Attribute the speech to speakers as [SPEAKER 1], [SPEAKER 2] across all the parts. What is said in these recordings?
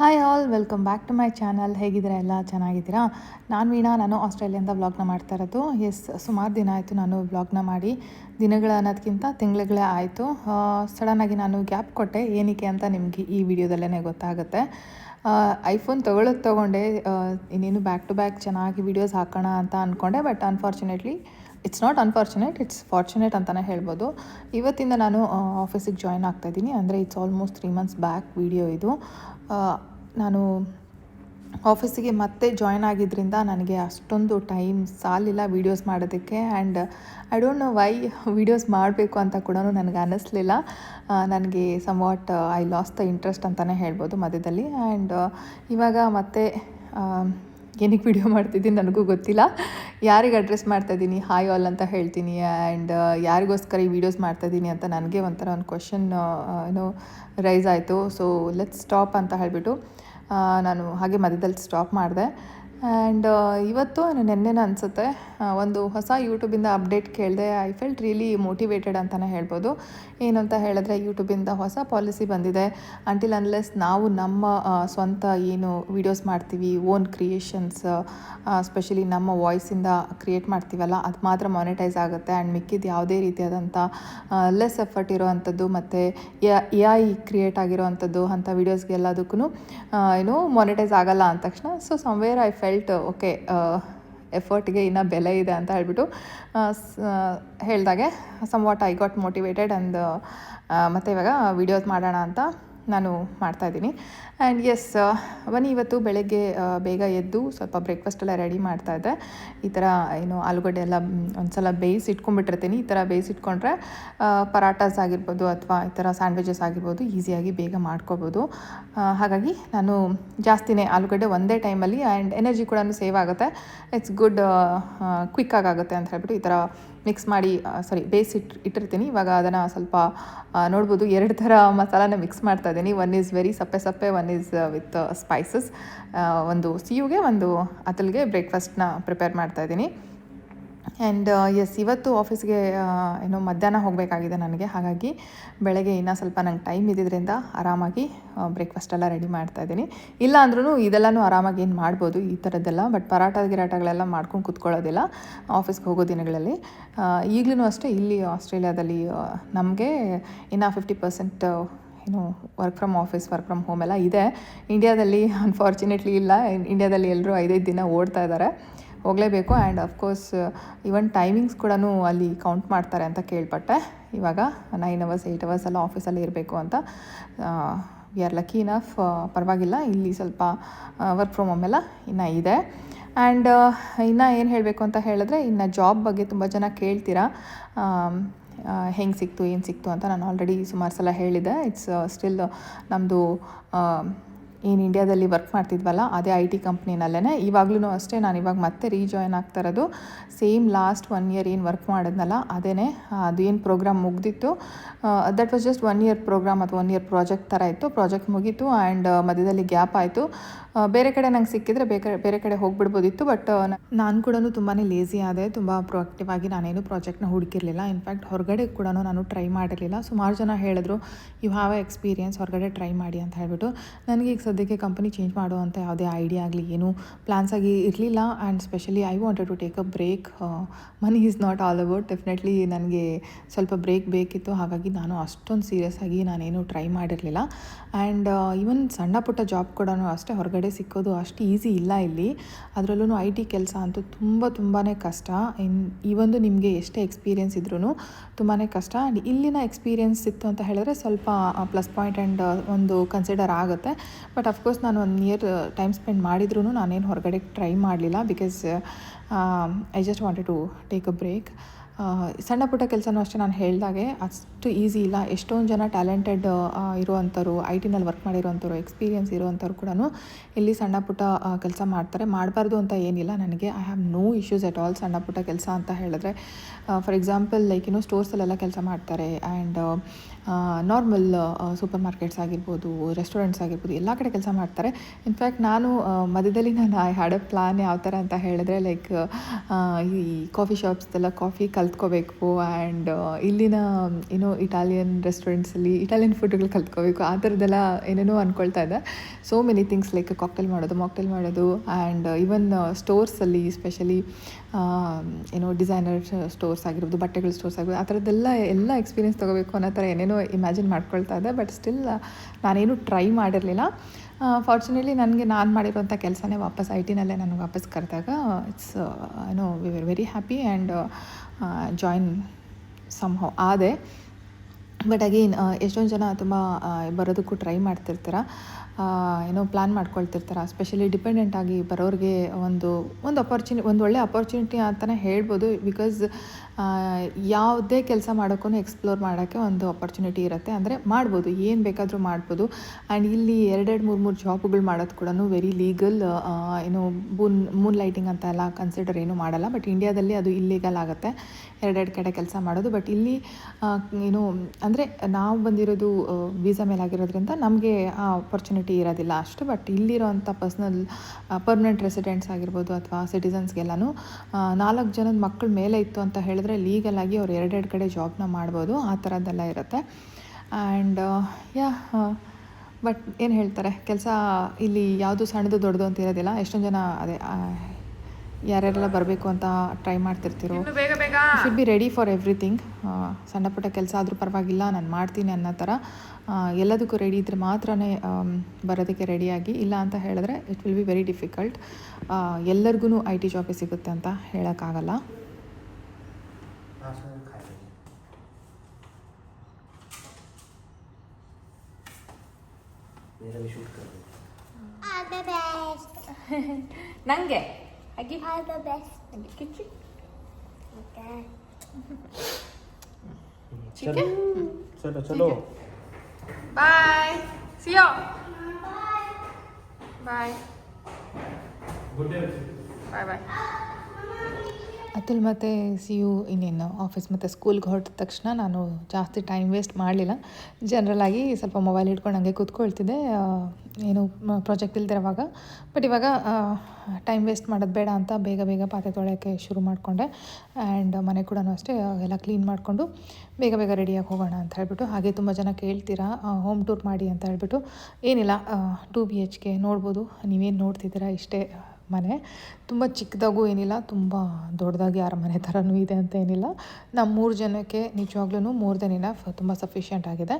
[SPEAKER 1] Hi all welcome back to my channel ಹೇಗಿದ್ದೀರ? ಎಲ್ಲ ಚೆನ್ನಾಗಿದ್ದೀರಾ? ನಾನು ವೀಣಾ, ನಾನು ಆಸ್ಟ್ರೇಲಿಯಿಂದ ವ್ಲಾಗ್ನ ಮಾಡ್ತಾ ಇರೋದು. ಎಸ್ ಸುಮಾರು ದಿನ ಆಯಿತು ನಾನು ವ್ಲಾಗ್ನ ಮಾಡಿ. ದಿನಗಳ ಅನ್ನೋದಕ್ಕಿಂತ ತಿಂಗಳುಗಳೇ ಆಯಿತು. ಸಡನ್ನಾಗಿ ನಾನು ಗ್ಯಾಪ್ ಕೊಟ್ಟೆ. ಏನಕ್ಕೆ ಅಂತ ನಿಮಗೆ ಈ ವಿಡಿಯೋದಲ್ಲೇ ಗೊತ್ತಾಗುತ್ತೆ. ಐಫೋನ್ ತೊಗೊಳೋದು ತೊಗೊಂಡೆ. ಇನ್ನೇನು ಬ್ಯಾಕ್ ಟು ಬ್ಯಾಕ್ ಚೆನ್ನಾಗಿ ವೀಡಿಯೋಸ್ ಹಾಕೋಣ ಅಂತ ಅಂದ್ಕೊಂಡೆ but unfortunately it's not unfortunate it's fortunate ಅಂತಲೇ ಹೇಳ್ಬೋದು. ಇವತ್ತಿಂದ ನಾನು ಆಫೀಸಿಗೆ ಜಾಯ್ನ್ ಆಗ್ತಾಯಿದ್ದೀನಿ ಅಂದರೆ it's almost three months back video ಇದು. ನಾನು ಆಫೀಸಿಗೆ ಮತ್ತೆ ಜಾಯ್ನ್ ಆಗಿದ್ದರಿಂದ ನನಗೆ ಅಷ್ಟೊಂದು ಟೈಮ್ ಸಾಲಿಲ್ಲ ವೀಡಿಯೋಸ್ ಮಾಡೋದಕ್ಕೆ. And I don't know why videos ಮಾಡಬೇಕು ಅಂತ ಕೂಡ ನನಗೆ ಅನ್ನಿಸ್ಲಿಲ್ಲ ನನಗೆ somewhat I lost the interest ಅಂತಲೇ ಹೇಳ್ಬೋದು ಮಧ್ಯದಲ್ಲಿ. ಆ್ಯಂಡ್ ಇವಾಗ ಮತ್ತೆ ಏನಕ್ಕೆ ವಿಡಿಯೋ ಮಾಡ್ತಿದ್ದೀನಿ ನನಗೂ ಗೊತ್ತಿಲ್ಲ. ಯಾರಿಗೆ ಅಡ್ರೆಸ್ ಮಾಡ್ತಾಯಿದ್ದೀನಿ ಹಾಯ್ ಆಲ್ ಅಂತ ಹೇಳ್ತೀನಿ. ಆ್ಯಂಡ್ ಯಾರಿಗೋಸ್ಕರ ಈ ವಿಡಿಯೋಸ್ ಮಾಡ್ತಾಯಿದ್ದೀನಿ ಅಂತ ನನಗೆ ಒಂಥರ ಒಂದು ಕ್ವಶನ್ ಏನು ರೈಸ್ ಆಯಿತು. ಸೊ ಲೆಟ್ ಸ್ಟಾಪ್ ಅಂತ ಹೇಳಿಬಿಟ್ಟು ನಾನು ಹಾಗೆ ಮಧ್ಯದಲ್ಲಿ ಸ್ಟಾಪ್ ಮಾಡಿದೆ. ಆ್ಯಂಡ್ ಇವತ್ತು ನೆನ್ನೆನ ಅನಿಸುತ್ತೆ ಒಂದು ಹೊಸ ಯೂಟ್ಯೂಬಿಂದ ಅಪ್ಡೇಟ್ ಕೇಳಿದೆ ಐ ಫೆಲ್ಟ್ ರಿಯಲಿ ಮೋಟಿವೇಟೆಡ್ ಅಂತಲೇ ಹೇಳ್ಬೋದು. ಏನು ಅಂತ ಹೇಳಿದ್ರೆ ಯೂಟ್ಯೂಬಿಂದ ಹೊಸ ಪಾಲಿಸಿ ಬಂದಿದೆ. ಅಂಟಿಲ್ ಅನ್ಲೆಸ್ ನಾವು ನಮ್ಮ ಸ್ವಂತ ಏನು ವೀಡಿಯೋಸ್ ಮಾಡ್ತೀವಿ ಓನ್ ಕ್ರಿಯೇಷನ್ಸ್ ಸ್ಪೆಷಲಿ ನಮ್ಮ ವಾಯ್ಸಿಂದ ಕ್ರಿಯೇಟ್ ಮಾಡ್ತೀವಲ್ಲ, ಅದು ಮಾತ್ರ ಮಾನಿಟೈಸ್ ಆಗುತ್ತೆ. ಆ್ಯಂಡ್ ಮಿಕ್ಕಿದ ಯಾವುದೇ ರೀತಿಯಾದಂಥ ಲೆಸ್ ಎಫರ್ಟ್ ಇರೋವಂಥದ್ದು ಮತ್ತು ಎ ಐ ಕ್ರಿಯೇಟ್ ಆಗಿರೋವಂಥದ್ದು, ಅಂಥ ವೀಡಿಯೋಸ್ಗೆಲ್ಲದಕ್ಕೂ ಏನು ಮಾನಿಟೈಸ್ ಆಗಲ್ಲ ಅಂದ ತಕ್ಷಣ. So somewhere I felt okay ಎಫರ್ಟ್ಗೆ ಇನ್ನೂ ಬೆಲೆ ಇದೆ ಅಂತ ಹೇಳಿಬಿಟ್ಟು ಹೇಳಿದಾಗೆ somewhat I got motivated and ಮತ್ತು ಇವಾಗ ವೀಡಿಯೋಸ್ ಮಾಡೋಣ ಅಂತ ನಾನು ಮಾಡ್ತಾಯಿದ್ದೀನಿ ಆ್ಯಂಡ್ ಎಸ್ ಬನ್ನಿ ಇವತ್ತು ಬೆಳಗ್ಗೆ ಬೇಗ ಎದ್ದು ಸ್ವಲ್ಪ ಬ್ರೇಕ್ಫಾಸ್ಟ್ ಎಲ್ಲ ರೆಡಿ ಮಾಡ್ತಾಯಿದ್ದೆ ಈ ಥರ ಏನು, ಆಲೂಗಡ್ಡೆ ಎಲ್ಲ ಒಂದು ಒಂದ್ಸಲ ಬೇಯಿಸಿ ಇಟ್ಕೊಂಡ್ಬಿಟ್ಟಿರ್ತೀನಿ. ಈ ಥರ ಬೇಯಿಸಿಟ್ಕೊಂಡ್ರೆ ಪರಾಟಾಸ್ ಆಗಿರ್ಬೋದು ಅಥವಾ ಈ ಥರ ಸ್ಯಾಂಡ್ವಿಚಸ್ ಆಗಿರ್ಬೋದು ಈಸಿಯಾಗಿ ಬೇಗ ಮಾಡ್ಕೋಬೋದು. ಹಾಗಾಗಿ ನಾನು ಜಾಸ್ತಿನೇ ಆಲೂಗಡ್ಡೆ ಒಂದೇ ಟೈಮಲ್ಲಿ ಆ್ಯಂಡ್ ಎನರ್ಜಿ ಕೂಡ ಸೇವ್ ಆಗುತ್ತೆ. ಇಟ್ಸ್ ಗುಡ್ ಕ್ವಿಕ್ಕಾಗಿ ಆಗುತ್ತೆ ಅಂತ ಹೇಳ್ಬಿಟ್ಟು ಈ ಥರ ಮಿಕ್ಸ್ ಮಾಡಿ ಸಾರಿ ಬೇಯಿಸಿ ಇಟ್ಟಿರ್ತೀನಿ. ಇವಾಗ ಅದನ್ನು ಸ್ವಲ್ಪ ನೋಡ್ಬೋದು ಎರಡು ಥರ ಮಸಾಲಾನ ಮಿಕ್ಸ್ ಮಾಡ್ತಾ ಇದ್ದೀನಿ ಒನ್ ಈಸ್ ವೆರಿ ಸಪ್ಪೆ ಸಪ್ಪೆ ಒನ್ ಈಸ್ ವಿತ್ ಸ್ಪೈಸಸ್ ಒಂದು ಸಿಯುಗೆ, ಒಂದು ಅತಲ್ಗೆ ಬ್ರೇಕ್ಫಾಸ್ಟ್ನ ಪ್ರಿಪೇರ್ ಮಾಡ್ತಾ ಇದ್ದೀನಿ. ಆ್ಯಂಡ್ ಎಸ್ ಇವತ್ತು ಆಫೀಸ್ಗೆ ಏನೋ ಮಧ್ಯಾಹ್ನ ಹೋಗಬೇಕಾಗಿದೆ ನನಗೆ. ಹಾಗಾಗಿ ಬೆಳಗ್ಗೆ ಇನ್ನೂ ಸ್ವಲ್ಪ ನಂಗೆ ಟೈಮ್ ಇದ್ದಿದ್ದರಿಂದ ಆರಾಮಾಗಿ ಬ್ರೇಕ್ಫಾಸ್ಟ್ ಎಲ್ಲ ರೆಡಿ ಮಾಡ್ತಾ ಇದ್ದೀನಿ. ಇಲ್ಲ ಅಂದ್ರೂ ಇದೆಲ್ಲನೂ ಆರಾಮಾಗಿ ಏನು ಮಾಡ್ಬೋದು, ಈ ಥರದ್ದೆಲ್ಲ ಬಟ್ ಪರಾಟ ಗಿರಾಟಗಳೆಲ್ಲ ಮಾಡ್ಕೊಂಡು ಕೂತ್ಕೊಳ್ಳೋದಿಲ್ಲ ಆಫೀಸ್ಗೆ ಹೋಗೋ ದಿನಗಳಲ್ಲಿ. ಈಗಲೂ ಅಷ್ಟೇ, ಇಲ್ಲಿ ಆಸ್ಟ್ರೇಲಿಯಾದಲ್ಲಿ ನಮಗೆ ಇನ್ನೂ ಫಿಫ್ಟಿ ಪರ್ಸೆಂಟ್ ಏನು work from office work from home ಎಲ್ಲ ಇದೆ. ಇಂಡಿಯಾದಲ್ಲಿ ಅನ್ಫಾರ್ಚುನೇಟ್ಲಿ ಇಲ್ಲ. ಇಂಡಿಯಾದಲ್ಲಿ ಎಲ್ಲರೂ ಐದೈದು ದಿನ ಓಡ್ತಾ ಇದ್ದಾರೆ ಹೋಗಲೇಬೇಕು ಆ್ಯಂಡ್ ಅಫ್ಕೋರ್ಸ್ ಈವನ್ ಟೈಮಿಂಗ್ಸ್ ಕೂಡ ಅಲ್ಲಿ ಕೌಂಟ್ ಮಾಡ್ತಾರೆ ಅಂತ ಕೇಳ್ಪಟ್ಟೆ. ಇವಾಗ ನೈನ್ ಅವರ್ಸ್ ಏಯ್ಟ್ ಅವರ್ಸ್ ಎಲ್ಲ ಆಫೀಸಲ್ಲಿ ಇರಬೇಕು ಅಂತ. ವಿ ಆರ್ ಲಕ್ಕಿ ಇನಫ್ ಪರವಾಗಿಲ್ಲ. ಇಲ್ಲಿ ಸ್ವಲ್ಪ ವರ್ಕ್ ಫ್ರಮ್ ಹೋಮ್ ಎಲ್ಲ ಇನ್ನು ಇದೆ. ಆ್ಯಂಡ್ ಇನ್ನು ಏನು ಹೇಳಬೇಕು ಅಂತ ಹೇಳಿದ್ರೆ, ಇನ್ನು ಜಾಬ್ ಬಗ್ಗೆ ತುಂಬ ಜನ ಕೇಳ್ತೀರಾ? ಹೆಂಗೆ ಸಿಕ್ತು, ಏನು ಸಿಕ್ತು ಅಂತ ನಾನು ಆಲ್ರೆಡಿ ಸುಮಾರು ಸಲ ಹೇಳಿದೆ. ಇಟ್ಸ್ ಸ್ಟಿಲ್ ನಮ್ಮದು ಏನು ಇಂಡಿಯಾದಲ್ಲಿ ವರ್ಕ್ ಮಾಡ್ತಿದ್ವಲ್ಲ, ಅದೇ ಐ ಟಿ ಕಂಪ್ನಿನಲ್ಲೇ ಇವಾಗಲೂ ಅಷ್ಟೇ, ನಾನು ಇವಾಗ ಮತ್ತೆ ರೀಜಾಯ್ನ್ ಆಗ್ತಾ ಇರೋದು. ಸೇಮ್ ಲಾಸ್ಟ್ ಒನ್ ಇಯರ್ ಏನು ವರ್ಕ್ ಮಾಡಿದ್ನಲ್ಲ ಅದೇ ಅದು ಏನು program ಮುಗ್ದಿತ್ತು. That was just one year program ಅಥವಾ ಒನ್ ಇಯರ್ ಪ್ರಾಜೆಕ್ಟ್ ಥರ ಇತ್ತು. ಪ್ರಾಜೆಕ್ಟ್ ಮುಗೀತು ಆ್ಯಂಡ್ ಮಧ್ಯದಲ್ಲಿ ಗ್ಯಾಪ್ ಆಯಿತು. ಬೇರೆ ಕಡೆ ನಂಗೆ ಸಿಕ್ಕಿದ್ರೆ ಬೇರೆ ಬೇರೆ ಕಡೆ ಹೋಗ್ಬಿಡ್ಬೋದಿತ್ತು ಬಟ್ ನಾನು ಕೂಡ ತುಂಬಾ ಲೇಸಿ ಆದೆ, ತುಂಬ ಪ್ರೊಆಕ್ಟಿವ್ ಆಗಿ ನಾನೇನು ಪ್ರಾಜೆಕ್ಟ್ನ ಹುಡುಕಿರಲಿಲ್ಲ. ಇನ್ಫ್ಯಾಕ್ಟ್ ಹೊರಗಡೆ ಕೂಡ ನಾನು ಟ್ರೈ ಮಾಡಿರಲಿಲ್ಲ. ಸುಮಾರು ಜನ ಹೇಳಿದ್ರು ಯು ಹ್ಯಾವ್ ಎ ಎಕ್ಸ್ಪೀರಿಯನ್ಸ್ ಹೊರಗಡೆ ಟ್ರೈ ಮಾಡಿ ಅಂತ ಹೇಳ್ಬಿಟ್ಟು. ನನಗೆ ಈಗ ಸದ್ಯಕ್ಕೆ ಕಂಪನಿ ಚೇಂಜ್ ಮಾಡುವಂಥ ಯಾವುದೇ ಐಡಿಯಾ ಆಗಲಿ, ಏನು ಪ್ಲ್ಯಾನ್ಸ್ ಆಗಿ ಇರಲಿಲ್ಲ. And specially I wanted to take a break money is not all about definitely ನನಗೆ ಸ್ವಲ್ಪ ಬ್ರೇಕ್ ಬೇಕಿತ್ತು. ಹಾಗಾಗಿ ನಾನು ಅಷ್ಟೊಂದು ಸೀರಿಯಸ್ ಆಗಿ ನಾನೇನು ಟ್ರೈ ಮಾಡಿರಲಿಲ್ಲ. ಆ್ಯಂಡ್ ಈವನ್ ಸಣ್ಣ ಪುಟ್ಟ ಜಾಬ್ ಕೂಡ ಅಷ್ಟೇ, ಹೊರಗಡೆ ಸಿಕ್ಕೋದು ಅಷ್ಟು ಈಸಿ ಇಲ್ಲ ಇಲ್ಲಿ. ಅದರಲ್ಲೂ ಐ ಟಿ ಕೆಲಸ ಅಂತೂ ತುಂಬ ತುಂಬಾ ಕಷ್ಟ. ಇನ್, ಈ ಒಂದು ನಿಮಗೆ ಎಷ್ಟೇ ಎಕ್ಸ್ಪೀರಿಯೆನ್ಸ್ ಇದ್ರೂ ತುಂಬಾ ಕಷ್ಟ. ಆ್ಯಂಡ್ ಇಲ್ಲಿನ ಎಕ್ಸ್ಪೀರಿಯೆನ್ಸ್ ಇತ್ತು ಅಂತ ಹೇಳಿದ್ರೆ ಸ್ವಲ್ಪ ಪ್ಲಸ್ ಪಾಯಿಂಟ್ ಆ್ಯಂಡ್ ಒಂದು ಕನ್ಸಿಡರ್ ಆಗುತ್ತೆ. ಬಟ್ ಅಫ್ಕೋರ್ಸ್ ನಾನು ಒಂದು ಇಯರ್ ಟೈಮ್ ಸ್ಪೆಂಡ್ ಮಾಡಿದ್ರೂ ನಾನೇನು ಹೊರಗಡೆ ಟ್ರೈ ಮಾಡಲಿಲ್ಲ because I just wanted to take a break. ಸಣ್ಣ ಪುಟ್ಟ ಕೆಲಸನೂ ಅಷ್ಟೇ ನಾನು ಹೇಳಿದಾಗೆ ಅಷ್ಟು ಈಸಿ ಇಲ್ಲ. ಎಷ್ಟೊಂದು ಜನ ಟ್ಯಾಲೆಂಟೆಡ್ ಇರುವಂಥವ್ರು ಐ ಟಿನಲ್ಲಿ ವರ್ಕ್ ಮಾಡಿರೋವಂಥವ್ರು ಎಕ್ಸ್ಪೀರಿಯೆನ್ಸ್ ಇರುವಂಥವ್ರು ಕೂಡ ಇಲ್ಲಿ ಸಣ್ಣ ಪುಟ್ಟ ಕೆಲಸ ಮಾಡ್ತಾರೆ. ಮಾಡಬಾರ್ದು ಅಂತ ಏನಿಲ್ಲ ನನಗೆ. I have no issues at all ಸಣ್ಣ ಪುಟ್ಟ ಕೆಲಸ ಅಂತ ಹೇಳಿದ್ರೆ ಫಾರ್ ಎಕ್ಸಾಂಪಲ್ ಲೈಕ್ ಇನ್ನು ಸ್ಟೋರ್ಸಲ್ಲೆಲ್ಲ ಕೆಲಸ ಮಾಡ್ತಾರೆ. ಆ್ಯಂಡ್ ನಾರ್ಮಲ್ ಸೂಪರ್ ಮಾರ್ಕೆಟ್ಸ್ ಆಗಿರ್ಬೋದು ರೆಸ್ಟೋರೆಂಟ್ಸ್ ಆಗಿರ್ಬೋದು, ಎಲ್ಲ ಕಡೆ ಕೆಲಸ ಮಾಡ್ತಾರೆ. ಇನ್ಫ್ಯಾಕ್ಟ್ ನಾನು ಮಧ್ಯದಲ್ಲಿ ನಾನು ಐ ಹ್ಯಾಡ್ ಅ ಪ್ಲಾನ್ ಯಾವ ಥರ ಅಂತ ಹೇಳಿದ್ರೆ ಲೈಕ್ ಈ ಕಾಫಿ ಶಾಪ್ಸ್ದೆಲ್ಲ ಕಾಫಿ ಕಲ್ತ್ಕೋಬೇಕು ಆ್ಯಂಡ್ ಇಲ್ಲಿನ, ಏನೋ ಇಟಾಲಿಯನ್ ರೆಸ್ಟೋರೆಂಟ್ಸಲ್ಲಿ ಇಟಾಲಿಯನ್ ಫುಡ್ಗಳು ಕಲ್ತ್ಕೋಬೇಕು, ಆ ಥರದ್ದೆಲ್ಲ ಏನೇನೋ ಅಂದ್ಕೊಳ್ತಾ ಇದೆ so many things like cocktail ಮಾಡೋದು ಮಾಕ್ಟೇಲ್ ಮಾಡೋದು ಆ್ಯಂಡ್ ಈವನ್ ಸ್ಟೋರ್ಸಲ್ಲಿ ಸ್ಪೆಷಲಿ ಏನೋ ಡಿಸೈನರ್ ಸ್ಟೋರ್ಸ್ ಆಗಿರ್ಬೋದು, ಬಟ್ಟೆಗಳ ಸ್ಟೋರ್ಸ್ ಆಗಿರ್ಬೋದು, ಆ ಥರದ್ದೆಲ್ಲ ಎಲ್ಲ ಎಕ್ಸ್ಪೀರಿಯನ್ಸ್ ತೊಗೋಬೇಕು ಅನ್ನೋ ಥರ ಏನೇನೋ ಇಮ್ಯಾಜಿನ್ ಮಾಡ್ಕೊಳ್ತಾ ಇದ್ದೆ ಬಟ್ ಸ್ಟಿಲ್ ನಾನೇನು ಟ್ರೈ ಮಾಡಿರಲಿಲ್ಲ. ಫಾರ್ಚುನೇಟ್ಲಿ ನನಗೆ ನಾನು ಮಾಡಿರೋಂಥ ಕೆಲಸನೇ ವಾಪಸ್ ಐ ಟಿನಲ್ಲೇ ನನಗೆ ವಾಪಸ್ ಕರೆದಾಗ ಇಟ್ಸ್ ಏನೋ we were very happy and join somehow ಆದೆ. ಬಟ್ ಅಗೇನ್ ಎಷ್ಟೊಂದು ಜನ ತುಂಬ ಬರೋದಕ್ಕೂ ಟ್ರೈ ಮಾಡ್ತಿರ್ತಾರೆ ಏನೋ ಪ್ಲ್ಯಾನ್ ಮಾಡ್ಕೊಳ್ತಿರ್ತಾರೆ ಸ್ಪೆಷಲಿ ಡಿಪೆಂಡೆಂಟ್ ಆಗಿ ಬರೋರಿಗೆ ಒಂದು ಒಂದು ಅಪರ್ಚುನಿ ಒಂದು ಒಳ್ಳೆ ಅಪರ್ಚುನಿಟಿ ಅಂತಲೇ ಹೇಳ್ಬೋದು ಬಿಕಾಸ್ ಯಾವುದೇ ಕೆಲಸ ಮಾಡೋಕ್ಕೂ ಎಕ್ಸ್ಪ್ಲೋರ್ ಮಾಡೋಕ್ಕೆ ಒಂದು ಅಪರ್ಚುನಿಟಿ ಇರುತ್ತೆ. ಅಂದರೆ ಮಾಡ್ಬೋದು, ಏನು ಬೇಕಾದರೂ ಮಾಡ್ಬೋದು. ಆ್ಯಂಡ್ ಇಲ್ಲಿ ಎರಡೆರಡು, ಮೂರು ಮೂರು ಜಾಬ್ಗಳು ಮಾಡೋದು ಕೂಡ ವೆರಿ ಲೀಗಲ್ ಏನು ಬೂನ್ ಮೂನ್ ಲೈಟಿಂಗ್ ಅಂತ ಎಲ್ಲ ಕನ್ಸಿಡರ್ ಏನು ಮಾಡಲ್ಲ. ಬಟ್ ಇಂಡಿಯಾದಲ್ಲಿ ಅದು ಇಲ್ಲೀಗಲ್ ಆಗುತ್ತೆ. ಎರಡೆರಡು ಕಡೆ ಕೆಲಸ ಮಾಡೋದು. ಬಟ್ ಇಲ್ಲಿ ಏನು, ಅಂದರೆ ನಾವು ಬಂದಿರೋದು ವೀಸಾ ಮೇಲೆ ಆಗಿರೋದ್ರಿಂದ ನಮಗೆ ಆ ಅಪರ್ಚುನಿಟಿ ಇರೋದಿಲ್ಲ ಅಷ್ಟು. ಬಟ್ ಇಲ್ಲಿರೋಂಥ ಪರ್ಸ್ನಲ್ ಪರ್ಮನೆಂಟ್ ರೆಸಿಡೆಂಟ್ಸ್ ಆಗಿರ್ಬೋದು ಅಥವಾ ಸಿಟಿಸನ್ಸ್ಗೆಲ್ಲನೂ ನಾಲ್ಕು ಜನದ ಮಕ್ಕಳು ಮೇಲೆ ಇತ್ತು ಅಂತ ಹೇಳಿದ್ರೆ ಲೀಗಲಾಗಿ ಅವ್ರು ಎರಡೆರಡು ಕಡೆ ಜಾಬ್ನ ಮಾಡ್ಬೋದು ಆ ಥರದ್ದೆಲ್ಲ ಇರುತ್ತೆ. ಆ್ಯಂಡ್ ಯಾ ಬಟ್ ಏನು ಹೇಳ್ತಾರೆ ಕೆಲಸ ಇಲ್ಲಿ ಯಾವುದು ಸಣ್ಣದು ದೊಡ್ಡದು ಅಂತ ಇರೋದಿಲ್ಲ. ಎಷ್ಟೊಂದು ಜನ ಅದೇ ಯಾರ್ಯಾರೆಲ್ಲ ಬರಬೇಕು ಅಂತ try ಮಾಡ್ತಿರ್ತೀರೋ. Should be ready for everything ಸಣ್ಣ ಪುಟ್ಟ ಕೆಲಸ ಆದರೂ ಪರವಾಗಿಲ್ಲ ನಾನು ಮಾಡ್ತೀನಿ ಅನ್ನೋ ಥರ ಎಲ್ಲದಕ್ಕೂ ರೆಡಿ ಇದ್ದರೆ ಮಾತ್ರ ಬರೋದಕ್ಕೆ ರೆಡಿಯಾಗಿ ಇಲ್ಲ ಅಂತ ಹೇಳಿದ್ರೆ it will be very difficult ಎಲ್ಲರಿಗೂ ಐ ಟಿ ಜಾಬೇ ಸಿಗುತ್ತೆ ಅಂತ ಹೇಳೋಕ್ಕಾಗಲ್ಲ.
[SPEAKER 2] मेरा भी शूट कर दो
[SPEAKER 3] All the best.
[SPEAKER 4] ನಂಗೆ ಅಗಿ
[SPEAKER 3] All the best.
[SPEAKER 4] ಕಿಚ್ಚಿ
[SPEAKER 3] Okay.
[SPEAKER 2] चलो चलो चलो
[SPEAKER 4] ಬಾಯ್ ಸಿಯೋ ಬಾಯ್ ಬಾಯ್ ಬಾಯ್
[SPEAKER 1] Atul ಮತ್ತು ಸಿ ಯು ಇನ್ನೇನು ಆಫೀಸ್ ಮತ್ತು ಸ್ಕೂಲ್ಗೆ ಹೊರಟ ತಕ್ಷಣ ನಾನು ಜಾಸ್ತಿ ಟೈಮ್ ವೇಸ್ಟ್ ಮಾಡಲಿಲ್ಲ. ಜನರಲಾಗಿ ಸ್ವಲ್ಪ ಮೊಬೈಲ್ ಹಿಡ್ಕೊಂಡು ಹಂಗೆ ಕೂತ್ಕೊಳ್ತಿದ್ದೆ. ಏನು ಪ್ರಾಜೆಕ್ಟ್ ಇಲ್ದಿರೋವಾಗ. ಬಟ್ ಇವಾಗ ಟೈಮ್ ವೇಸ್ಟ್ ಮಾಡೋದು ಬೇಡ ಅಂತ ಬೇಗ ಬೇಗ ಪಾತ್ರೆ ತೊಳೆಯೋಕ್ಕೆ ಶುರು ಮಾಡಿಕೊಂಡೆ. ಆ್ಯಂಡ್ ಮನೆ ಕೂಡ ಅಷ್ಟೇ, ಎಲ್ಲ ಕ್ಲೀನ್ ಮಾಡಿಕೊಂಡು ಬೇಗ ಬೇಗ ರೆಡಿಯಾಗಿ ಹೋಗೋಣ ಅಂತ ಹೇಳ್ಬಿಟ್ಟು, ಹಾಗೆ ತುಂಬ ಜನ ಕೇಳ್ತೀರಾ ಹೋಮ್ ಟೂರ್ ಮಾಡಿ ಅಂತ ಹೇಳ್ಬಿಟ್ಟು, ಏನಿಲ್ಲ ಟೂ ಬಿ ಎಚ್ ಕೆ ನೋಡ್ಬೋದು. ನೀವೇನು ನೋಡ್ತಿದ್ದೀರಾ ಇಷ್ಟೇ. ಮನೆ. ತುಂಬ ಚಿಕ್ಕದಾಗೂ ಏನಿಲ್ಲ, ತುಂಬ ದೊಡ್ಡದಾಗಿ ಯಾರ ಮನೆ ಥರನೂ ಇದೆ ಅಂತ ಏನಿಲ್ಲ. ನಮ್ಮ ಮೂರು ಜನಕ್ಕೆ ನಿಜವಾಗ್ಲೂ ಮೋರ್ ದೆನ್ ಇನಫ್ ತುಂಬ ಸಫಿಷಿಯೆಂಟ್ ಆಗಿದೆ.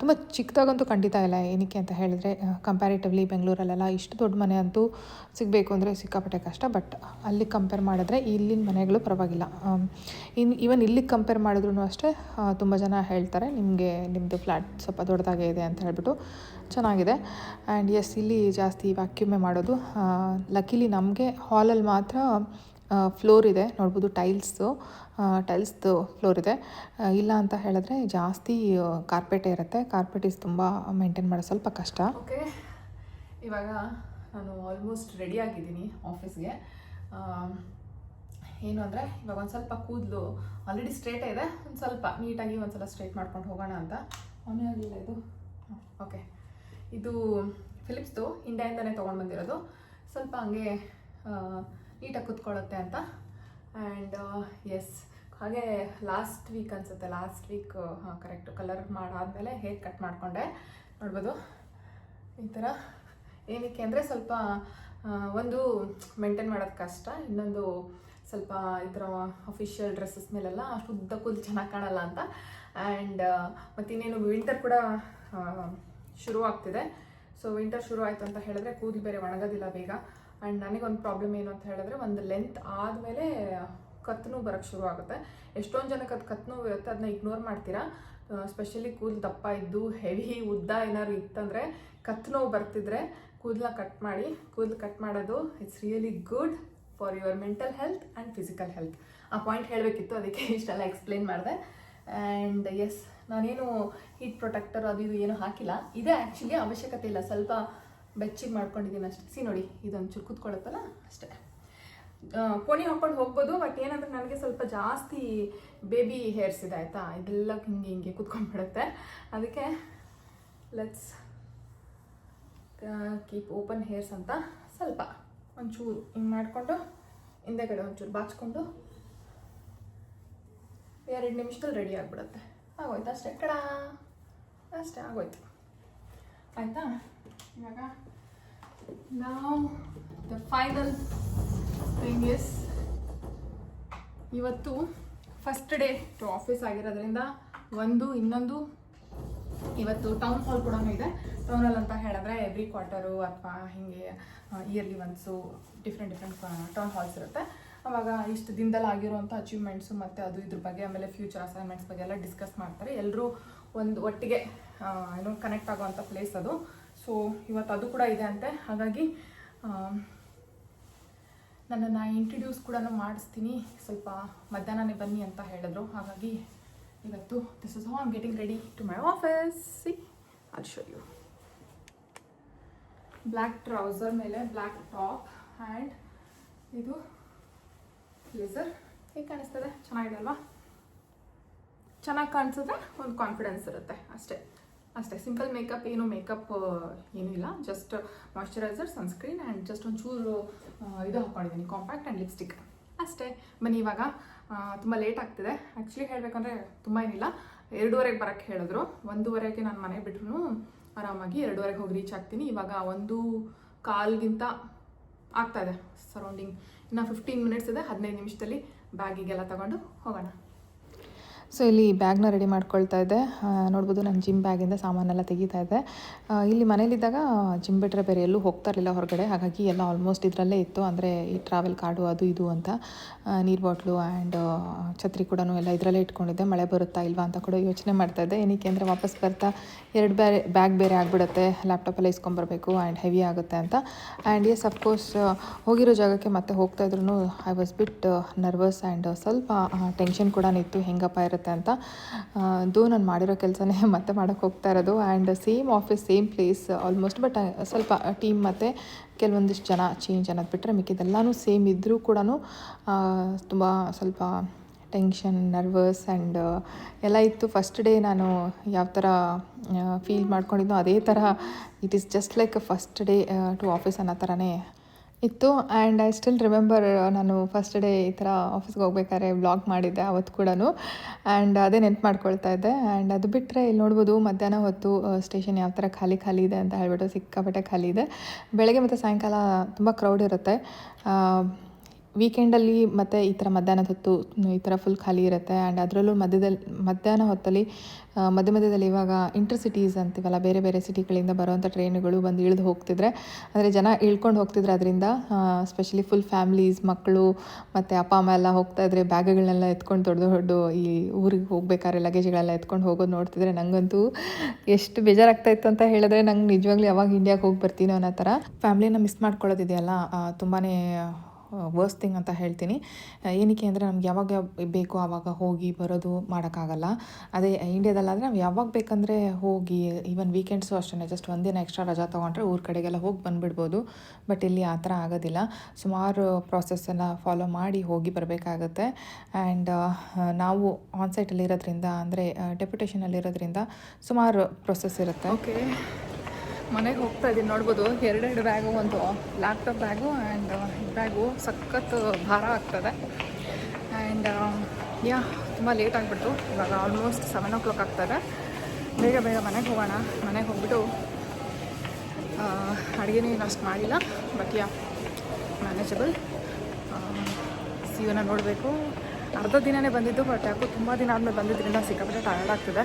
[SPEAKER 1] ತುಂಬ ಚಿಕ್ಕದಾಗಂತೂ ಖಂಡಿತ ಇಲ್ಲ. ಏನಕ್ಕೆ ಅಂತ ಹೇಳಿದ್ರೆ ಕಂಪ್ಯಾರಿಟಿವ್ಲಿ ಬೆಂಗಳೂರಲ್ಲೆಲ್ಲ ಇಷ್ಟು ದೊಡ್ಡ ಮನೆ ಅಂತೂ ಸಿಗಬೇಕು ಅಂದರೆ ಸಿಕ್ಕಾಪಟ್ಟೆ ಕಷ್ಟ. ಬಟ್ ಅಲ್ಲಿ ಕಂಪೇರ್ ಮಾಡಿದ್ರೆ ಇಲ್ಲಿನ ಮನೆಗಳು ಪರವಾಗಿಲ್ಲ. ಇನ್ನು ಈವನ್ ಇಲ್ಲಿಗೆ ಕಂಪೇರ್ ಮಾಡಿದ್ರು ಅಷ್ಟೇ ತುಂಬ ಜನ ಹೇಳ್ತಾರೆ, ನಿಮಗೆ ನಿಮ್ಮದು ಫ್ಲ್ಯಾಟ್ ಸ್ವಲ್ಪ ದೊಡ್ಡದಾಗೇ ಇದೆ ಅಂತ ಹೇಳ್ಬಿಟ್ಟು ಚೆನ್ನಾಗಿದೆ. ಆ್ಯಂಡ್ ಎಸ್ ಇಲ್ಲಿ ಜಾಸ್ತಿ ವ್ಯಾಕ್ಯೂಮೆ ಮಾಡೋದು ಲಕಿಲಿ ನಮಗೆ ಹಾಲಲ್ಲಿ ಮಾತ್ರ ಫ್ಲೋರ್ ಇದೆ. ನೋಡ್ಬೋದು ಟೈಲ್ಸು ಟೈಲ್ಸ್ದು ಫ್ಲೋರ್ ಇದೆ. ಇಲ್ಲ ಅಂತ ಹೇಳಿದ್ರೆ ಜಾಸ್ತಿ ಕಾರ್ಪೆಟೇ ಇರುತ್ತೆ. ಕಾರ್ಪೆಟ್ ಇಸ್ ತುಂಬ ಮೇಂಟೈನ್ ಮಾಡೋದು ಸ್ವಲ್ಪ ಕಷ್ಟ.
[SPEAKER 4] ಓಕೆ ಇವಾಗ ನಾನು ಆಲ್ಮೋಸ್ಟ್ ರೆಡಿ ಆಗಿದ್ದೀನಿ ಆಫೀಸ್ಗೆ ಏನು ಅಂದರೆ ಇವಾಗ ಒಂದು ಸ್ವಲ್ಪ ಕೂದಲು ಆಲ್ರೆಡಿ ಸ್ಟ್ರೇಟೇ ಇದೆ ಒಂದು ಸ್ವಲ್ಪ ನೀಟಾಗಿ ಒಂದು ಸಲ ಸ್ಟ್ರೇಟ್ ಮಾಡ್ಕೊಂಡು ಹೋಗೋಣ ಅಂತ. ಅವನೇ ಆಗಲಿಲ್ಲ ಇದು. ಓಕೆ ಇದು ಫಿಲಿಪ್ಸ್ದು ಇಂಡಿಯಾಯಿಂದನೇ ತೊಗೊಂಡು ಬಂದಿರೋದು. ಸ್ವಲ್ಪ ಹಂಗೆ ನೀಟಾಗಿ ಕುತ್ಕೊಳ್ಳುತ್ತೆ ಅಂತ. ಆ್ಯಂಡ್ ಎಸ್ ಹಾಗೆ ಲಾಸ್ಟ್ ವೀಕ್ ಅನಿಸುತ್ತೆ ಲಾಸ್ಟ್ ವೀಕ್ ಹಾಂ ಕರೆಕ್ಟು ಕಲರ್ ಮಾಡಾದಮೇಲೆ ಹೇರ್ ಕಟ್ ಮಾಡಿಕೊಂಡೆ. ನೋಡ್ಬೋದು. ಈ ಥರ ಏನಕ್ಕೆ ಅಂದರೆ ಸ್ವಲ್ಪ ಒಂದು ಮೇಂಟೈನ್ ಮಾಡೋದು ಕಷ್ಟ. ಇನ್ನೊಂದು ಸ್ವಲ್ಪ ಈ ಥರ ಅಫಿಷಿಯಲ್ ಡ್ರೆಸ್ಸಸ್ ಮೇಲೆಲ್ಲ ಶುದ್ಧ ಕೂದಲು ಚೆನ್ನಾಗಿ ಕಾಣಲ್ಲ ಅಂತ. ಆ್ಯಂಡ್ ಮತ್ತು ಇನ್ನೇನು ವಿಂಟರ್ ಕೂಡ ಶುರು ಆಗ್ತಿದೆ ಸೊ ವಿಂಟರ್ ಶುರು ಆಯಿತು ಅಂತ ಹೇಳಿದ್ರೆ ಕೂದಲು ಬೇರೆ ಒಣಗೋದಿಲ್ಲ ಬೇಗ. ಆ್ಯಂಡ್ ನನಗೊಂದು ಪ್ರಾಬ್ಲಮ್ ಏನು ಅಂತ ಹೇಳಿದ್ರೆ ಒಂದು ಲೆಂತ್ ಆದಮೇಲೆ ಕತ್ನೂ ಬರೋಕ್ಕೆ ಶುರು ಆಗುತ್ತೆ. ಎಷ್ಟೊಂದು ಜನಕ್ಕೆ ಅದು ಕತ್ನೂ ಇರುತ್ತೆ ಅದನ್ನ ಇಗ್ನೋರ್ ಮಾಡ್ತೀರಾ? ಸ್ಪೆಷಲಿ ಕೂದಲು ದಪ್ಪ ಇದ್ದು ಹೆವಿ ಉದ್ದ ಏನಾದ್ರು ಇತ್ತಂದರೆ ಕತ್ತನೋವು ಬರ್ತಿದ್ರೆ ಕೂದಲ ಕಟ್ ಮಾಡಿ, ಕೂದಲು ಕಟ್ ಮಾಡೋದು it's really good for your mental health and physical health ಆ ಪಾಯಿಂಟ್ ಹೇಳಬೇಕಿತ್ತು, ಅದಕ್ಕೆ ಇಷ್ಟೆಲ್ಲ ಎಕ್ಸ್ಪ್ಲೇನ್ ಮಾಡಿದೆ. ಆ್ಯಂಡ್ ಎಸ್ ನಾನೇನು ಹೀಟ್ ಪ್ರೊಟೆಕ್ಟರ್ ಅದು ಇದು ಏನು ಹಾಕಿಲ್ಲ. ಇದೆ ಆ್ಯಕ್ಚುಲಿ ಅವಶ್ಯಕತೆ ಇಲ್ಲ. ಸ್ವಲ್ಪ ಬೆಚ್ಚಿಗೆ ಮಾಡ್ಕೊಂಡಿದ್ದೀನಿ ಅಷ್ಟೇ. ಸಿ ನೋಡಿ ಇದೊಂದು ಚೂರು ಕೂತ್ಕೊಳ್ಳುತ್ತಲ್ಲ? ಅಷ್ಟೇ. ಪೋಣಿ ಹಾಕೊಂಡು ಹೋಗ್ಬೋದು ಬಟ್ ಏನಂದ್ರೆ ನನಗೆ ಸ್ವಲ್ಪ ಜಾಸ್ತಿ ಬೇಬಿ ಹೇರ್ಸ್ ಇದೆ, ಆಯಿತಾ? ಇದೆಲ್ಲ ಹಿಂಗೆ ಹಿಂಗೆ ಕೂತ್ಕೊಂಡ್ಬಿಡುತ್ತೆ. ಅದಕ್ಕೆ ಲೆಟ್ಸ್ ಕೀಪ್ ಓಪನ್ ಹೇರ್ಸ್ ಅಂತ ಸ್ವಲ್ಪ ಒಂಚೂರು ಹಿಂಗೆ ಮಾಡಿಕೊಂಡು ಹಿಂದೆಗಡೆ ಒಂಚೂರು ಬಾಚ್ಕೊಂಡು, ಎರಡು ನಿಮಿಷದಲ್ಲಿ ರೆಡಿ ಆಗಿಬಿಡುತ್ತೆ. ಆಗೋಯ್ತು ಅಷ್ಟೇ. ಕಡ. ಅಷ್ಟೇ, ಆಗೋಯ್ತು. ಆಯಿತಾ? ಇವಾಗ ನಾವು ದ ಫೈನಲ್ ಥಿಂಗ್ ಇಸ್ ಇವತ್ತು ಫಸ್ಟ್ ಡೇ ಟು ಆಫೀಸ್ ಆಗಿರೋದ್ರಿಂದ ಒಂದು, ಇನ್ನೊಂದು ಇವತ್ತು ಟೌನ್ ಹಾಲ್ ಕೂಡ ಇದೆ. ಟೌನ್ ಹಾಲ್ ಅಂತ ಹೇಳಿದ್ರೆ ಎವ್ರಿ ಕ್ವಾರ್ಟರು ಅಥವಾ ಹೀಗೆ yearly once different different town halls ಇರುತ್ತೆ. ಅವಾಗ ಇಷ್ಟು ದಿನದಲ್ಲಿ ಆಗಿರುವಂಥ ಅಚೀವ್ಮೆಂಟ್ಸು ಮತ್ತು ಅದು ಇದ್ರ ಬಗ್ಗೆ ಆಮೇಲೆ ಫ್ಯೂಚರ್ ಅಸೈನ್ಮೆಂಟ್ಸ್ ಬಗ್ಗೆ ಎಲ್ಲ ಡಿಸ್ಕಸ್ ಮಾಡ್ತಾರೆ. ಎಲ್ಲರೂ ಒಂದು ಒಟ್ಟಿಗೆ ಏನು ಕನೆಕ್ಟ್ ಆಗುವಂಥ ಪ್ಲೇಸ್ ಅದು. ಸೊ ಇವತ್ತು ಅದು ಕೂಡ ಇದೆ ಅಂತೆ. ಹಾಗಾಗಿ ನನ್ನನ್ನು ಇಂಟ್ರಡ್ಯೂಸ್ ಕೂಡ ಮಾಡಿಸ್ತೀನಿ. ಸ್ವಲ್ಪ ಮಧ್ಯಾಹ್ನನೇ ಬನ್ನಿ ಅಂತ ಹೇಳಿದ್ರು. ಹಾಗಾಗಿ ಇವತ್ತು this is how am getting ready to my office see I'll show you black trouser ಮೇಲೆ ಬ್ಲ್ಯಾಕ್ ಟಾಪ್ ಆ್ಯಂಡ್ ಇದು ಬ್ಲೇಸರ್ ಹೇಗೆ ಕಾಣಿಸ್ತದೆ? ಚೆನ್ನಾಗಿದೆ ಅಲ್ವಾ ಚೆನ್ನಾಗಿ ಕಾಣಿಸಿದ್ರೆ ಒಂದು ಕಾನ್ಫಿಡೆನ್ಸ್ ಇರುತ್ತೆ. ಅಷ್ಟೇ. ಅಷ್ಟೇ. ಸಿಂಪಲ್ ಮೇಕಪ್ ಏನು ಮೇಕಪ್ ಏನೂ ಇಲ್ಲ. Just moisturiser sunscreen and just ಒಂಚೂರು ಇದು ಹಾಕ್ಕೊಂಡಿದ್ದೀನಿ ಕಾಂಪ್ಯಾಕ್ಟ್ ಆ್ಯಂಡ್ ಲಿಪ್ಸ್ಟಿಕ್ ಅಷ್ಟೇ. ಬನ್ನಿ ಇವಾಗ. ತುಂಬ ಲೇಟ್ ಆಗ್ತಿದೆ. ಆ್ಯಕ್ಚುಲಿ ಹೇಳಬೇಕಂದ್ರೆ ತುಂಬ ಏನಿಲ್ಲ. ಎರಡೂವರೆಗೆ ಬರೋಕ್ಕೆ ಹೇಳಿದ್ರು. ಒಂದೂವರೆಗೆ ನಾನು ಮನೆ ಬಿಟ್ರು ಆರಾಮಾಗಿ ಎರಡೂವರೆಗೆ ಹೋಗಿ ರೀಚ್ ಆಗ್ತೀನಿ. ಇವಾಗ ಒಂದು ಕಾಲ್ಗಿಂತ ಆಗ್ತಾ ಇದೆ. ಸರೌಂಡಿಂಗ್ ಇನ್ನು ಫಿಫ್ಟೀನ್ ಮಿನಿಟ್ಸ್ ಇದೆ. ಹದಿನೈದು ನಿಮಿಷದಲ್ಲಿ ಬ್ಯಾಗಿಗೆಲ್ಲ ತಗೊಂಡು ಹೋಗೋಣ.
[SPEAKER 1] ಸೊ ಇಲ್ಲಿ ಬ್ಯಾಗ್ನ ರೆಡಿ ಮಾಡ್ಕೊಳ್ತಾ ಇದ್ದೆ ನೋಡ್ಬೋದು ನಾನು ಜಿಮ್ ಬ್ಯಾಗಿಂದ ಸಾಮಾನೆಲ್ಲ ತೆಗಿತಾ ಇದ್ದೆ ಇಲ್ಲಿ ಮನೇಲಿದ್ದಾಗ ಜಿಮ್ ಬಿಟ್ಟರೆ ಬೇರೆ ಎಲ್ಲೂ ಹೋಗ್ತಾ ಇರಲಿಲ್ಲ ಹೊರಗಡೆ. ಹಾಗಾಗಿ ಎಲ್ಲ ಆಲ್ಮೋಸ್ಟ್ ಇದರಲ್ಲೇ ಇತ್ತು. ಅಂದರೆ ಈ ಟ್ರಾವೆಲ್ ಕಾರ್ಡು ಅದು ಇದು ಅಂತ. ನೀರು ಬಾಟ್ಲು ಆ್ಯಂಡ್ ಛತ್ರಿ ಕೂಡ ಎಲ್ಲ ಇದರಲ್ಲೇ ಇಟ್ಕೊಂಡಿದ್ದೆ. ಮಳೆ ಬರುತ್ತಾ ಇಲ್ವಾ ಅಂತ ಕೂಡ ಯೋಚನೆ ಮಾಡ್ತಾ ಇದ್ದೆ. ಏನಕ್ಕೆ ಅಂದರೆ ವಾಪಸ್ ಬರ್ತಾ ಎರಡು ಬೇರೆ ಬ್ಯಾಗ್ ಬೇರೆ ಆಗಿಬಿಡುತ್ತೆ. ಲ್ಯಾಪ್ಟಾಪಲ್ಲೇ ಇಸ್ಕೊಂಬರ್ಬೇಕು ಆ್ಯಂಡ್ ಹೆವಿ ಆಗುತ್ತೆ ಅಂತ. ಆ್ಯಂಡ್ ಎಸ್ ಅಫ್ಕೋರ್ಸ್ ಹೋಗಿರೋ ಜಾಗಕ್ಕೆ ಮತ್ತೆ ಹೋಗ್ತಾ ಇದ್ರು I was bit nervous and ಸ್ವಲ್ಪ ಟೆನ್ಷನ್ ಕೂಡ ಇತ್ತು. ಹೆಂಗಪ್ಪ ಅಂತ. ಅದು ನಾನು ಮಾಡಿರೋ ಕೆಲಸನೇ ಮತ್ತೆ ಮಾಡೋಕ್ಕೆ ಹೋಗ್ತಾ ಇರೋದು. And same office same place almost but ಸ್ವಲ್ಪ ಟೀಮ್ ಮತ್ತು ಕೆಲವೊಂದಿಷ್ಟು ಜನ ಚೇಂಜ್ ಅನ್ನೋದು ಬಿಟ್ಟರೆ ಮಿಕ್ಕಿದೆಲ್ಲನೂ ಸೇಮ್ ಇದ್ದರೂ ಕೂಡ ತುಂಬ ಸ್ವಲ್ಪ ಟೆನ್ಷನ್ ನರ್ವಸ್ ಆ್ಯಂಡ್ ಎಲ್ಲ ಇತ್ತು. ಫಸ್ಟ್ ಡೇ ನಾನು ಯಾವ ಥರ ಫೀಲ್ ಮಾಡ್ಕೊಂಡಿದ್ದೋ ಅದೇ ಥರ it is just like first day to office ಅನ್ನೋ ಥರನೇ ಇತ್ತು ಆ್ಯಂಡ್ ಐ ಸ್ಟಿಲ್ ರಿಮೆಂಬರ್ ನಾನು ಫಸ್ಟ್ ಡೇ ಈ ಥರ ಆಫೀಸ್ಗೆ ಹೋಗ್ಬೇಕಾದ್ರೆ ವ್ಲಾಗ್ ಮಾಡಿದ್ದೆ ಅವತ್ತು ಕೂಡ ಆ್ಯಂಡ್ ಅದೇ ನೆನ್ಪು ಮಾಡ್ಕೊಳ್ತಾ ಇದ್ದೆ. ಆ್ಯಂಡ್ ಅದು ಬಿಟ್ಟರೆ ಇಲ್ಲಿ ನೋಡ್ಬೋದು ಮಧ್ಯಾಹ್ನ ಹೊತ್ತು ಸ್ಟೇಷನ್ ಯಾವ ಥರ ಖಾಲಿ ಖಾಲಿ ಇದೆ ಅಂತ ಹೇಳ್ಬಿಟ್ಟು ಸಿಕ್ಕಾಪಟ್ಟೆ ಖಾಲಿ ಇದೆ. ಬೆಳಗ್ಗೆ ಮತ್ತು ಸಾಯಂಕಾಲ ತುಂಬ ಕ್ರೌಡ್ ಇರುತ್ತೆ. ವೀಕೆಂಡಲ್ಲಿ ಮತ್ತು ಈ ಥರ ಮಧ್ಯಾಹ್ನದ ಹೊತ್ತು, ಈ ಥರ ಫುಲ್ ಖಾಲಿ ಇರುತ್ತೆ. ಆ್ಯಂಡ್ ಅದರಲ್ಲೂ ಮಧ್ಯದಲ್ಲಿ ಮಧ್ಯಾಹ್ನ ಹೊತ್ತಲ್ಲಿ ಮಧ್ಯ ಮಧ್ಯದಲ್ಲಿ ಇವಾಗ ಇಂಟರ್ ಸಿಟೀಸ್ ಅಂತೀವಲ್ಲ, ಬೇರೆ ಬೇರೆ ಸಿಟಿಗಳಿಂದ ಬರುವಂಥ ಟ್ರೈನುಗಳು ಬಂದು ಇಳಿದು ಹೋಗ್ತಿದ್ರೆ, ಅಂದರೆ ಜನ ಇಳ್ಕೊಂಡು ಹೋಗ್ತಿದ್ರೆ ಅದರಿಂದ ಸ್ಪೆಷಲಿ ಫುಲ್ ಫ್ಯಾಮ್ಲೀಸ್ ಮಕ್ಕಳು ಮತ್ತು ಅಪ್ಪ, ಅಮ್ಮ ಎಲ್ಲ ಹೋಗ್ತಾ ಇದ್ರೆ ಬ್ಯಾಗ್ಗಳನ್ನೆಲ್ಲ ಎತ್ಕೊಂಡು ದೊಡ್ಡ ದೊಡ್ಡ ಈ ಊರಿಗೆ ಹೋಗ್ಬೇಕಾದ್ರೆ ಲಗೇಜ್ಗಳೆಲ್ಲ ಎತ್ಕೊಂಡು ಹೋಗೋದು ನೋಡ್ತಿದ್ರೆ ನನಗಂತೂ ಎಷ್ಟು ಬೇಜಾರಾಗ್ತಾ ಇತ್ತು ಅಂತ ಹೇಳಿದ್ರೆ ನಂಗೆ ನಿಜವಾಗ್ಲೂ ಯಾವಾಗ ಇಂಡಿಯಾಗೆ ಹೋಗಿ ಬರ್ತೀನೋ ಅನ್ನೋ ಥರ ಫ್ಯಾಮ್ಲಿನ ಮಿಸ್ ಮಾಡ್ಕೊಳ್ಳೋದಿದೆಯಲ್ಲ ತುಂಬಾ ವರ್ಸ್ಟ್ ಥಿಂಗ್ ಅಂತ ಹೇಳ್ತೀನಿ. ಏನಕ್ಕೆ ಅಂದರೆ ನಮ್ಗೆ ಯಾವಾಗ ಬೇಕೋ ಆವಾಗ ಹೋಗಿ ಬರೋದು ಮಾಡೋಕ್ಕಾಗಲ್ಲ. ಅದೇ ಇಂಡಿಯಾದಲ್ಲಾದರೆ ನಾವು ಯಾವಾಗ ಬೇಕಂದರೆ ಹೋಗಿ ಈವನ್ ವೀಕೆಂಡ್ಸು ಅಷ್ಟೇ ಜಸ್ಟ್ ಒಂದಿನ ಎಕ್ಸ್ಟ್ರಾ ರಜಾ ತೊಗೊಂಡ್ರೆ ಊರ ಕಡೆಗೆಲ್ಲ ಹೋಗಿ ಬಂದುಬಿಡ್ಬೋದು. ಬಟ್ ಇಲ್ಲಿ ಆ ಥರ ಆಗೋದಿಲ್ಲ. ಸುಮಾರು ಪ್ರಾಸೆಸ್ಸನ್ನು ಫಾಲೋ ಮಾಡಿ ಹೋಗಿ ಬರಬೇಕಾಗತ್ತೆ. ಆ್ಯಂಡ್ ನಾವು ಆನ್ಸೈಟಲ್ಲಿ ಇರೋದ್ರಿಂದ ಅಂದರೆ ಡೆಪ್ಯುಟೇಷನಲ್ಲಿರೋದ್ರಿಂದ ಸುಮಾರು ಪ್ರೊಸೆಸ್ ಇರುತ್ತೆ.
[SPEAKER 4] ಓಕೆ ಮನೆಗೆ ಹೋಗ್ತಾ ಇದ್ದೀನಿ ನೋಡ್ಬೋದು. ಎರಡೆರಡು ಬ್ಯಾಗು, ಒಂದು ಲ್ಯಾಪ್ಟಾಪ್ ಬ್ಯಾಗು ಆ್ಯಂಡ್ ಬ್ಯಾಗು ಸಖತ್ ಭಾರ ಆಗ್ತದೆ. ಆ್ಯಂಡ್ ಯಾ, ತುಂಬ ಲೇಟ್ ಆಗಿಬಿಡ್ತು. ಇವಾಗ ಆಲ್ಮೋಸ್ಟ್ ಸೆವೆನ್ ಓ ಕ್ಲಾಕ್ ಆಗ್ತದೆ. ಬೇಗ ಬೇಗ ಮನೆಗೆ ಹೋಗೋಣ. ಮನೆಗೆ ಹೋಗ್ಬಿಟ್ಟು ಅಡುಗೆನೂ ಏನು ಅಷ್ಟು ಮಾಡಿಲ್ಲ. ಬಟ್ ಯಾ ಮ್ಯಾನೇಜಬಲ್ ಜೀವನ ನೋಡಬೇಕು. ಅರ್ಧ ದಿನನೇ ಬಂದಿದ್ದು ಬಟ್ ಯಾಕೋ ತುಂಬ ದಿನ ಆದಮೇಲೆ ಬಂದಿದ್ದರಿಂದ ಸಿಕ್ಕಾಪಟ್ಟೆ ಟಯರ್ಡ್ ಆಗ್ತದೆ.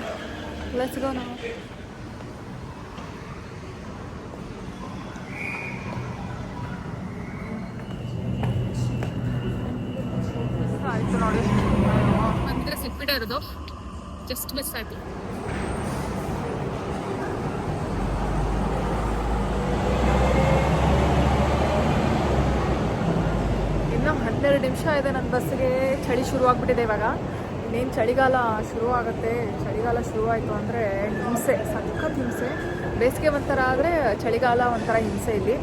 [SPEAKER 4] ಲೆಟ್ಸ್ ಗೋ ನಾವು ಆಯಿತು ನೋಡಿ ಬಂದಿದ್ರೆ ಸಿಕ್ಬಿಟ್ಟೆ ಇರೋದು ಜಸ್ಟ್ ಮಿಸ್ ಆಯಿತು ಇನ್ನು ಹನ್ನೆರಡು ನಿಮಿಷ ಇದೆ ನನ್ನ ಬಸ್ಗೆ ಚಳಿ ಶುರುವಾಗ್ಬಿಟ್ಟಿದೆ ಇವಾಗ. ಇನ್ನೇನು ಚಳಿಗಾಲ ಶುರು ಆಗುತ್ತೆ ಚಳಿಗಾಲ ಶುರುವಾಯಿತು ಅಂದರೆ ಹಿಂಸೆ, ಸಖತ್ ಹಿಂಸೆ. ಬೇಸಿಗೆ ಒಂಥರ ಆದರೆ ಚಳಿಗಾಲ ಒಂಥರ ಹಿಂಸೆ ಇಲ್ಲಿ.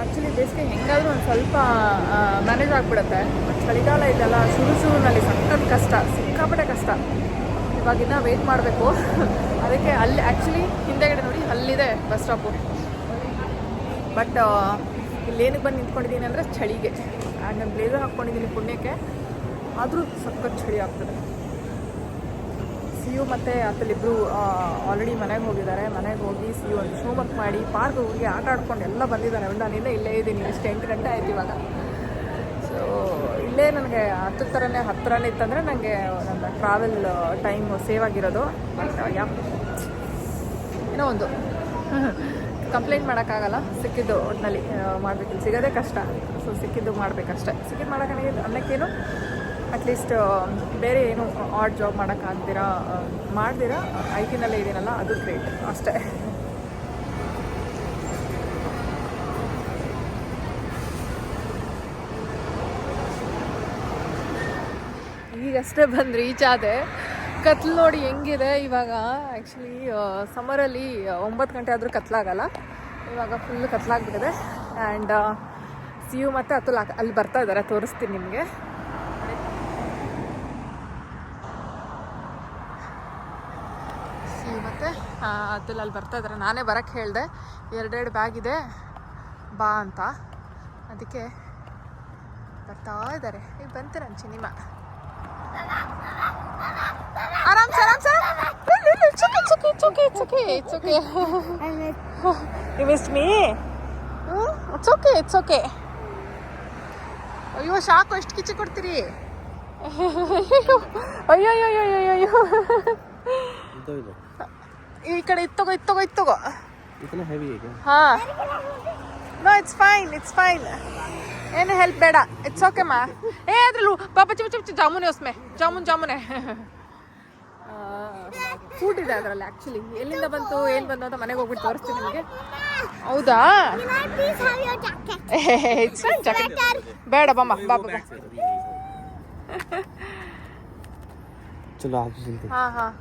[SPEAKER 4] ಆ್ಯಕ್ಚುಲಿ ಬೇಸಿಗೆ ಹೆಂಗಾದರೂ ಒಂದು ಸ್ವಲ್ಪ ಮ್ಯಾನೇಜ್ ಆಗಿಬಿಡುತ್ತೆ. ಚಳಿಗಾಲ ಇದೆಲ್ಲ ಶುರು ಶುರುನಲ್ಲಿ ಸಖತ್ ಕಷ್ಟ, ಸಿಕ್ಕಾಪಟ್ಟೆ ಕಷ್ಟ. ಇವಾಗಿನ್ನ ವೆಯ್ಟ್ ಮಾಡಬೇಕು. ಅದಕ್ಕೆ ಅಲ್ಲಿ ಆ್ಯಕ್ಚುಲಿ ಹಿಂದೆಗಡೆ ನೋಡಿ ಅಲ್ಲಿದೆ ಬಸ್ ಸ್ಟಾಪು ಬಟ್ ಇಲ್ಲೇನಕ್ಕೆ ಬಂದು ನಿಂತ್ಕೊಂಡಿದ್ದೀನಿ ಅಂದರೆ ಚಳಿಗೆ. ಆ್ಯಂಡ್ ನಾನು ಬ್ಲೇಸರ್ ಹಾಕ್ಕೊಂಡಿದ್ದೀನಿ ಪುಣ್ಯಕ್ಕೆ. ಆದರೂ ಸಖತ್ ಚಳಿ ಆಗ್ತದೆ. ಸಿಯು ಮತ್ತು ಅತ್ತಲಿಬ್ಬರು ಆಲ್ರೆಡಿ ಮನೆಗೆ ಹೋಗಿದ್ದಾರೆ. ಮನೆಗೆ ಹೋಗಿ ಸಿಯು ಒಂದು ಹೋಮ್ವರ್ಕ್ ಮಾಡಿ ಪಾರ್ಕ್ ಹೋಗಿ ಆಟ ಆಡ್ಕೊಂಡು ಎಲ್ಲ ಬಂದಿದ್ದಾರೆ. ನಾನಿಂದ ಇಲ್ಲೇ ಇದ್ದೀನಿ. ಇಷ್ಟು ಎಂಟು ಗಂಟೆ ಆಯ್ತು ಇವಾಗ. ಸೊ ಇಲ್ಲೇ ನನಗೆ ಹತ್ತು ಥರನೇ ಹತ್ತಿರನೇ ಇತ್ತಂದರೆ ನನಗೆ ನನ್ನ ಟ್ರಾವೆಲ್ ಟೈಮ್ ಸೇವ್ ಆಗಿರೋದು. ಯಾ, ಏನೋ ಒಂದು. ಕಂಪ್ಲೇಂಟ್ ಮಾಡೋಕ್ಕಾಗಲ್ಲ, ಸಿಕ್ಕಿದ್ದು ಒಟ್ಟಿನಲ್ಲಿ ಮಾಡಬೇಕು ಸಿಗೋದೇ ಕಷ್ಟ. ಸೊ ಸಿಕ್ಕಿದ್ದು ಮಾಡಬೇಕಷ್ಟೆ. ಸಿಕ್ಕಿದ್ದು ಮಾಡೋಕ್ಕೆ ಅನ್ನಕ್ಕೇನು? ಅಟ್ಲೀಸ್ಟ್ ಬೇರೆ ಏನು ಆಡ್ ಜಾಬ್ ಮಾಡೋಕ್ಕಾಗ್ದಿರಾ ಮಾಡ್ದಿರಾ? ಐ ಟಿನಲ್ಲೇ ಅದು ಗ್ರೇಟ್ ಅಷ್ಟೇ. ಈಗಷ್ಟೇ ಬಂದು ರೀಚ್ ಆದೆ. ಕತ್ಲು ನೋಡಿ ಹೆಂಗಿದೆ ಇವಾಗ. ಆ್ಯಕ್ಚುಲಿ ಸಮ್ಮರಲ್ಲಿ ಒಂಬತ್ತು ಗಂಟೆ ಆದರೂ ಕತ್ಲಾಗಲ್ಲ. ಇವಾಗ ಫುಲ್ ಕತ್ಲಾಗ್ಬಿಟ್ಟಿದೆ. ಆ್ಯಂಡ್ ಸಿ ಯು ಮತ್ತು ಅತುಲ್ ಅಲ್ಲಿ ಬರ್ತಾ ಇದ್ದಾರೆ ತೋರಿಸ್ತೀನಿ ನಿಮಗೆ. ಸಿ ಯು ಮತ್ತು. ಅತುಲ್ ಅಲ್ಲಿ ಬರ್ತಾ ಇದ್ದಾರೆ ನಾನೇ ಬರೋಕ್ಕೆ ಹೇಳಿದೆ. ಎರಡೆರಡು ಬ್ಯಾಗ್ ಇದೆ. ಬಾ ಅಂತ. ಅದಕ್ಕೆ ಬರ್ತಾ ಇದ್ದಾರೆ ಈಗ ಬಂತು ನನ್ನ ಸಿನಿಮಾ ಆರಾಮ್ ಸರ್ ಆರಾಮ್ sir it's okay it's okay it's okay it's okay you miss me it's okay it's okay ಅಯ್ಯೋ ಶಾಕು ಎಷ್ಟು ಕಿಚ್ಚಿ ಕೊಡ್ತೀರಿ? ಅಯ್ಯೋ ಅಯ್ಯೋ ಅಯ್ಯೋ ಅಯ್ಯೋ ಅಯ್ಯೋ.
[SPEAKER 2] ಎಂತ ಇದು.
[SPEAKER 4] ಈ ಕಡೆ ಇತ್ತಗೋ ಇತ್ತಗೋ ಇತ್ತಗೋ
[SPEAKER 2] ಇತನ ಹೆವಿ ಈಗ.
[SPEAKER 4] ಹಾ. No it's fine it's fine ಏನು ಹೆಲ್ಪ್ ಬೇಡ. ಇಟ್ಸ್ ಓಕೆ ಮಾ. ಏ ಅದ್ರಲ್ಲೂ ಪಾಪ ಚಿಪ್ ಚಿಪ್ ಜಾಮೂನ್ ಉಸ್ಮೆ ಜಾಮೂನ್ ಜಾಮೂನೆ. ಫುಡ್ ಇದೆ ಅದರಲ್ಲಿ ಆ್ಯಕ್ಚುಲಿ ಎಲ್ಲಿಂದ ಬಂತು ಏನು ಬಂತು ಅಂತ ಮನೆಗೆ ಹೋಗ್ಬಿಟ್ಟು ತೋರಿಸ್ತೀನಿ ನಿಮಗೆ. ಹೌದಾ?
[SPEAKER 3] Can please have your jacket?
[SPEAKER 4] It's jacket ಬೇಡ ಬಮ್ಮ ಬಾ ಬಾ
[SPEAKER 2] ಚಲೋ
[SPEAKER 4] ಹಾಂ ಹಾಂ.